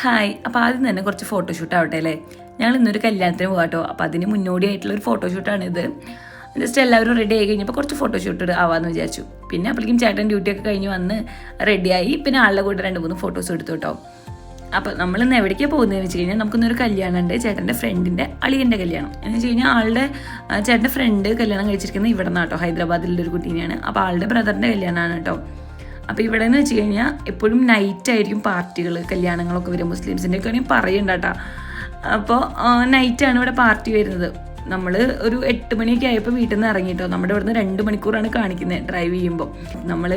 Hi അപ്പോൾ ആദ്യം തന്നെ കുറച്ച് ഫോട്ടോഷൂട്ട് ആവട്ടെ അല്ലേ? ഞങ്ങൾ ഇന്നൊരു കല്യാണത്തിന് പോകാട്ടോ അപ്പോൾ അതിന് മുന്നോടിയായിട്ടുള്ള ഒരു ഫോട്ടോഷൂട്ടാണിത് ജസ്റ്റ് എല്ലാവരും റെഡി ആയി കഴിഞ്ഞപ്പോൾ കുറച്ച് ഫോട്ടോഷൂട്ട് ആവാമെന്ന് വിചാരിച്ചു. പിന്നെ അപ്പോഴേക്കും ചേട്ടൻ ഡ്യൂട്ടിയൊക്കെ കഴിഞ്ഞ് വന്ന് റെഡിയായി പിന്നെ ആളുടെ കൂടെ രണ്ട് മൂന്ന് ഫോട്ടോസ് എടുത്തു കേട്ടോ അപ്പോൾ നമ്മൾ ഇന്ന് എവിടേക്കാണ് പോകുന്നതെന്ന് വെച്ച് കഴിഞ്ഞാൽ നമുക്കിന്നൊരു കല്യാണം ഉണ്ട്. ചേട്ടന്റെ ഫ്രണ്ടിന്റെ അളിയന്റെ കല്യാണം. എന്ന് വെച്ച് കഴിഞ്ഞാൽ ആളുടെ ചേട്ടന്റെ ഫ്രണ്ട് കല്യാണം കഴിച്ചിരിക്കുന്നത് ഇവിടെ നിന്നാണ് കേട്ടോ ഹൈദരാബാദിലുള്ള കുട്ടീനെയാണ്. അപ്പോൾ ആളുടെ ബ്രദറിന്റെ കല്യാണമാണ് കേട്ടോ അപ്പോൾ ഇവിടെ എന്ന് വെച്ച് കഴിഞ്ഞാൽ എപ്പോഴും നൈറ്റ് ആയിരിക്കും പാർട്ടികൾ കല്യാണങ്ങളൊക്കെ വരും മുസ്ലിംസിന്റെ ഒക്കെ ആണെങ്കിൽ പറയണ്ട കേട്ടോ അപ്പോൾ നൈറ്റാണ് ഇവിടെ പാർട്ടി വരുന്നത്. നമ്മൾ ഒരു എട്ട് മണിയൊക്കെ ആയപ്പോൾ വീട്ടിൽ നിന്ന് ഇറങ്ങിയിട്ടോ നമ്മുടെ ഇവിടുന്ന് രണ്ട് മണിക്കൂറാണ് കാണിക്കുന്നത് ഡ്രൈവ് ചെയ്യുമ്പോൾ നമ്മൾ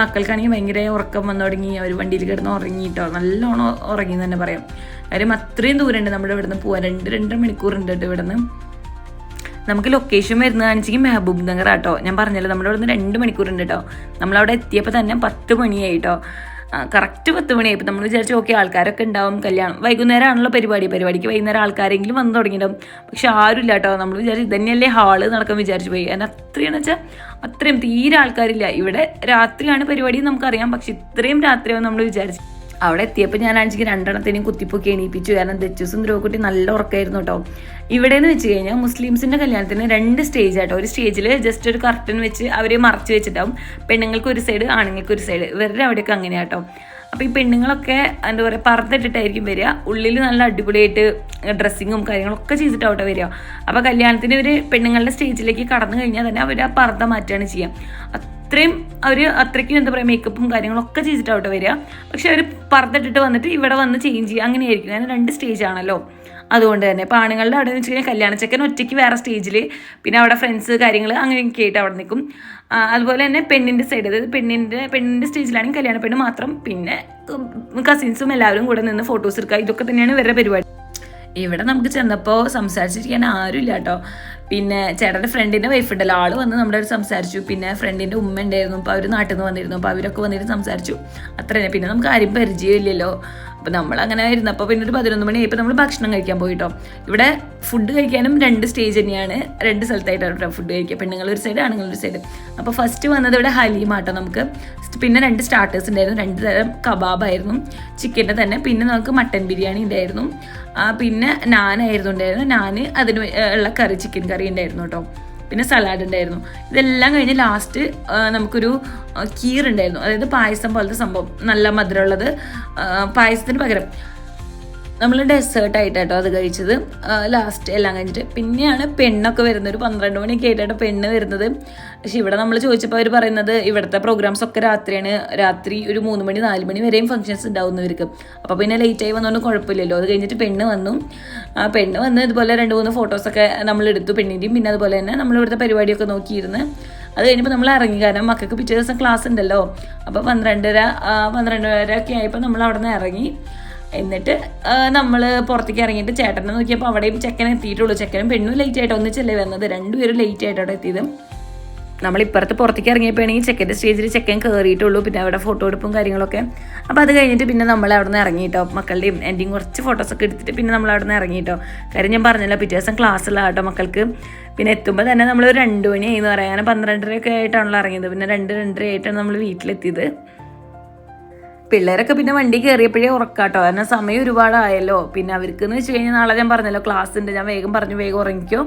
മക്കൾക്കാണെങ്കിൽ ഭയങ്കര ഉറക്കം വന്നു തുടങ്ങി. അവർ വണ്ടിയിൽ കിടന്ന് ഉറങ്ങിയിട്ടോ നല്ലോണം ഉറങ്ങി എന്ന് തന്നെ പറയാം. കാര്യം അത്രയും ദൂരമുണ്ട് നമ്മുടെ ഇവിടുന്ന് പോകാൻ രണ്ട് രണ്ടര മണിക്കൂറുണ്ട് കേട്ടോ ഇവിടുന്ന്. നമുക്ക് ലൊക്കേഷൻ വരുന്ന കാണിച്ചെങ്കിൽ മെഹബൂബ് നഗർ ആട്ടോ. ഞാൻ പറഞ്ഞല്ലോ നമ്മുടെ നിന്ന് രണ്ട് മണിക്കൂറുണ്ട് കേട്ടോ നമ്മളവിടെ എത്തിയപ്പോൾ തന്നെ പത്ത് മണിയായി കേട്ടോ കറക്റ്റ് പത്ത് മണിയായി. നമ്മൾ വിചാരിച്ചു ഓക്കെ ആൾക്കാരൊക്കെ ഉണ്ടാവും കല്യാണം. വൈകുന്നേരം ആണല്ലോ പരിപാടി. പരിപാടിക്ക് വൈകുന്നേരം ആൾക്കാരെങ്കിലും വന്ന് തുടങ്ങിയിട്ടുണ്ടാവും പക്ഷെ ആരുമില്ല കേട്ടോ നമ്മൾ വിചാരിച്ചു ഇതന്നെയല്ലേ ഹാൾ നടക്കാൻ വിചാരിച്ചു പോയി. അതിന് അത്രയെന്ന് വെച്ചാൽ അത്രയും തീരെ ആൾക്കാരില്ല. ഇവിടെ രാത്രിയാണ് പരിപാടി നമുക്കറിയാം. പക്ഷെ ഇത്രയും രാത്രിയാവും നമ്മൾ വിചാരിച്ചു അവിടെ എത്തിയപ്പോൾ ഞാൻ ആണെങ്കിൽ രണ്ടെണ്ണത്തിനെയും കുത്തിപ്പൊക്കി എണീപ്പിച്ചു. കാരണം ദച്ചൂസും ദ്രോക്കുട്ടി നല്ല ഉറക്കമായിരുന്നു കേട്ടോ. ഇവിടെ നിന്ന് വെച്ച് കഴിഞ്ഞാൽ മുസ്ലിംസിന്റെ കല്യാണത്തിന് രണ്ട് സ്റ്റേജ് ആട്ടോ. ഒരു സ്റ്റേജിൽ ജസ്റ്റ് ഒരു കർട്ടൻ വെച്ച് അവരെ മറച്ചു വെച്ചിട്ടാവും. പെണ്ണുങ്ങൾക്ക് ഒരു സൈഡ് ആണുങ്ങൾക്ക് ഒരു സൈഡ് ഇവരുടെ അവിടെയൊക്കെ അങ്ങനെയാട്ടോ അപ്പോൾ ഈ പെണ്ണുങ്ങളൊക്കെ എന്താ പറയുക പറത്തിട്ടിട്ടായിരിക്കും വരിക. ഉള്ളിൽ നല്ല അടിപൊളിയായിട്ട് ഡ്രസ്സിങ്ങും കാര്യങ്ങളൊക്കെ ചെയ്തിട്ടാവട്ടെ വരിക. അപ്പോൾ കല്യാണത്തിന് ഒരു പെണ്ണുങ്ങളുടെ സ്റ്റേജിലേക്ക് കടന്നു കഴിഞ്ഞാൽ തന്നെ അവർ ആ പർദ്ദ മാറ്റുകയാണ് ചെയ്യുക. അത്രയും അവർ അത്രയ്ക്കും എന്താ പറയുക മേക്കപ്പും കാര്യങ്ങളൊക്കെ ചെയ്തിട്ടാവട്ടെ വരിക. പക്ഷെ അവർ പറത്തിട്ടിട്ട് വന്നിട്ട് ഇവിടെ വന്ന് ചേഞ്ച് ചെയ്യുക. അങ്ങനെയായിരിക്കും. കാരണം രണ്ട് സ്റ്റേജ് ആണല്ലോ. അതുകൊണ്ട് തന്നെ. ഇപ്പോൾ ആണുങ്ങളുടെ അവിടെ എന്ന് വെച്ച് കഴിഞ്ഞാൽ കല്യാണച്ചക്കൻ ഒറ്റയ്ക്ക് വേറെ സ്റ്റേജിൽ പിന്നെ അവിടെ ഫ്രണ്ട്സ് കാര്യങ്ങൾ അങ്ങനെയൊക്കെ ആയിട്ട് അവിടെ നിൽക്കും. അതുപോലെ തന്നെ പെണ്ണിന്റെ സൈഡ് അതായത് പെണ്ണിന്റെ പെണ്ണിന്റെ സ്റ്റേജിലാണെങ്കിൽ കല്യാണ പെണ്ണ് മാത്രം. പിന്നെ കസിൻസും എല്ലാവരും കൂടെ നിന്ന് ഫോട്ടോസ് എടുക്കുക. ഇതൊക്കെ തന്നെയാണ് ഇവരുടെ പരിപാടി. ഇവിടെ നമുക്ക് ചെന്നപ്പോൾ സംസാരിച്ചിരിക്കാൻ ആരുമില്ല കേട്ടോ പിന്നെ ചേട്ടന്റെ ഫ്രണ്ടിന്റെ വൈഫ് ഉണ്ടല്ലോ. ആൾ വന്ന് നമ്മുടെ അടുത്ത് സംസാരിച്ചു. പിന്നെ ഫ്രണ്ടിന്റെ ഉമ്മ ഉണ്ടായിരുന്നു. അപ്പോൾ അവർ നാട്ടിൽ നിന്ന് വന്നിരുന്നു. അപ്പോൾ അവരൊക്കെ വന്നിട്ട് സംസാരിച്ചു. അത്ര തന്നെ പിന്നെ നമുക്ക് ആരും പരിചയമില്ലല്ലോ. അപ്പോൾ നമ്മൾ അങ്ങനെ ഇരുന്നപ്പോൾ പിന്നെ ഒരു പതിനൊന്ന് മണി ആയപ്പോൾ നമ്മൾ ഭക്ഷണം കഴിക്കാൻ പോയിട്ടോ. ഇവിടെ ഫുഡ് കഴിക്കാനും രണ്ട് സ്റ്റേജ് തന്നെയാണ്. രണ്ട് സ്ഥലത്തായിട്ടാണ് ഫുഡ് കഴിക്കുക. പെണ്ണുങ്ങൾ ഒരു സൈഡ് ആണുങ്ങൾ ഒരു സൈഡ് അപ്പോൾ ഫസ്റ്റ് വന്നത് ഇവിടെ ഹലീമാട്ടോ നമുക്ക്. പിന്നെ രണ്ട് സ്റ്റാർട്ടേഴ്സ് ഉണ്ടായിരുന്നു. രണ്ട് തരം കബാബായിരുന്നു ചിക്കന്റെ തന്നെ. പിന്നെ നമുക്ക് മട്ടൻ ബിരിയാണി ഉണ്ടായിരുന്നു. പിന്നെ നാനായിരുന്നു ഉണ്ടായിരുന്നു നാന് അതിന് ഉള്ള കറി ചിക്കൻ കറി ഉണ്ടായിരുന്നു കേട്ടോ പിന്നെ സലാഡ് ഉണ്ടായിരുന്നു. ഇതെല്ലാം കഴിഞ്ഞ് ലാസ്റ്റ് നമുക്കൊരു കീർ ഉണ്ടായിരുന്നു അതായത് പായസം പോലത്തെ സംഭവം. നല്ല മധുരമുള്ളത്. പായസത്തിന് പകരം. നമ്മൾ ഡെസേർട്ടായിട്ട് കേട്ടോ അത് കഴിച്ചത്. ലാസ്റ്റ് എല്ലാം കഴിഞ്ഞിട്ട്. പിന്നെയാണ് പെണ്ണൊക്കെ വരുന്നത്. ഒരു പന്ത്രണ്ട് മണിയൊക്കെ ആയിട്ടാണ് പെണ്ണ് വരുന്നത്. പക്ഷെ ഇവിടെ നമ്മൾ ചോദിച്ചപ്പോൾ അവർ പറയുന്നത് ഇവിടുത്തെ പ്രോഗ്രാംസ് ഒക്കെ രാത്രിയാണ്. രാത്രി ഒരു മൂന്ന് മണി നാല് മണി വരെയും ഫംഗ്ഷൻസ് ഉണ്ടാവുന്നവർക്ക്. അപ്പോൾ പിന്നെ ലേറ്റ് ആയി വന്നുകൊണ്ട് കുഴപ്പമില്ലല്ലോ. അത് കഴിഞ്ഞിട്ട് പെണ്ണ് വന്നു. ആ പെണ്ണ് വന്ന് ഇതുപോലെ രണ്ട് മൂന്ന് ഫോട്ടോസൊക്കെ നമ്മൾ എടുത്തു. പെണ്ണിന്റെയും പിന്നെ അതുപോലെ തന്നെ നമ്മൾ ഇവിടുത്തെ പരിപാടിയൊക്കെ നോക്കിയിരുന്ന്. അത് കഴിഞ്ഞപ്പോൾ നമ്മൾ ഇറങ്ങി. കാരണം മക്കൾക്ക് പിറ്റേ ദിവസം ക്ലാസ് ഉണ്ടല്ലോ. അപ്പോൾ പന്ത്രണ്ടര പന്ത്രണ്ടര ഒക്കെ ആയപ്പോൾ നമ്മൾ അവിടെ നിന്ന് ഇറങ്ങി. എന്നിട്ട് നമ്മൾ പുറത്തേക്ക് ഇറങ്ങിയിട്ട് ചേട്ടനെ നോക്കിയപ്പോൾ അവിടെയും ചെക്കൻ എത്തിയിട്ടുള്ളൂ. ചെക്കനും പെണ്ണും ലേറ്റ് ആയിട്ട് ഒന്നിച്ചല്ലേ വന്നത്? രണ്ടുപേരും ലേറ്റ് ആയിട്ടാണ് എത്തിയത്. നമ്മൾ ഇപ്പുറത്ത് പുറത്തേക്ക് ഇറങ്ങിയപ്പോഴാണെങ്കിൽ ചെക്കന്റെ സ്റ്റേജിൽ ചെക്കൻ കയറിയിട്ടുള്ളൂ പിന്നെ അവിടെ ഫോട്ടോ എടുപ്പും കാര്യങ്ങളൊക്കെ. അപ്പോൾ അത് കഴിഞ്ഞിട്ട് പിന്നെ നമ്മൾ അവിടെ നിന്ന് ഇറങ്ങിയിട്ടോ മക്കളുടെയും എന്റെയും കുറച്ച് ഫോട്ടോസൊക്കെ എടുത്തിട്ട് പിന്നെ നമ്മൾ അവിടെ നിന്ന് ഇറങ്ങിയിട്ടോ കാര്യം ഞാൻ പറഞ്ഞല്ലോ പിറ്റേ ദിവസം ക്ലാസ്സുള്ള കേട്ടോ മക്കൾക്ക്. പിന്നെ എത്തുമ്പോൾ തന്നെ നമ്മൾ രണ്ട് മണിയായി എന്ന് പറയാൻ പന്ത്രണ്ടരയൊക്കെ ആയിട്ടാണല്ലോ ഇറങ്ങിയത്. പിന്നെ രണ്ട് രണ്ടര ആയിട്ടാണ് നമ്മൾ വീട്ടിലെത്തിയത്. പിള്ളേരൊക്കെ പിന്നെ വണ്ടി കയറിയപ്പോഴേ ഉറക്കാട്ടോ. കാരണം സമയം ഒരുപാടായല്ലോ. പിന്നെ അവർക്ക് എന്ന് വെച്ച് കഴിഞ്ഞാൽ നാളെ ഞാൻ പറഞ്ഞല്ലോ ക്ലാസ് ഉണ്ട്. ഞാൻ വേഗം പറഞ്ഞു വേഗം ഉറങ്ങിക്കോ.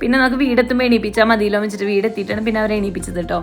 പിന്നെ നമുക്ക് വീടെത്തുമ്പോൾ എണീപ്പിച്ചാൽ മതിയല്ലോ വെച്ചിട്ട് വീടെത്തിയിട്ടാണ് പിന്നെ അവരെ എണീപ്പിച്ചത് കേട്ടോ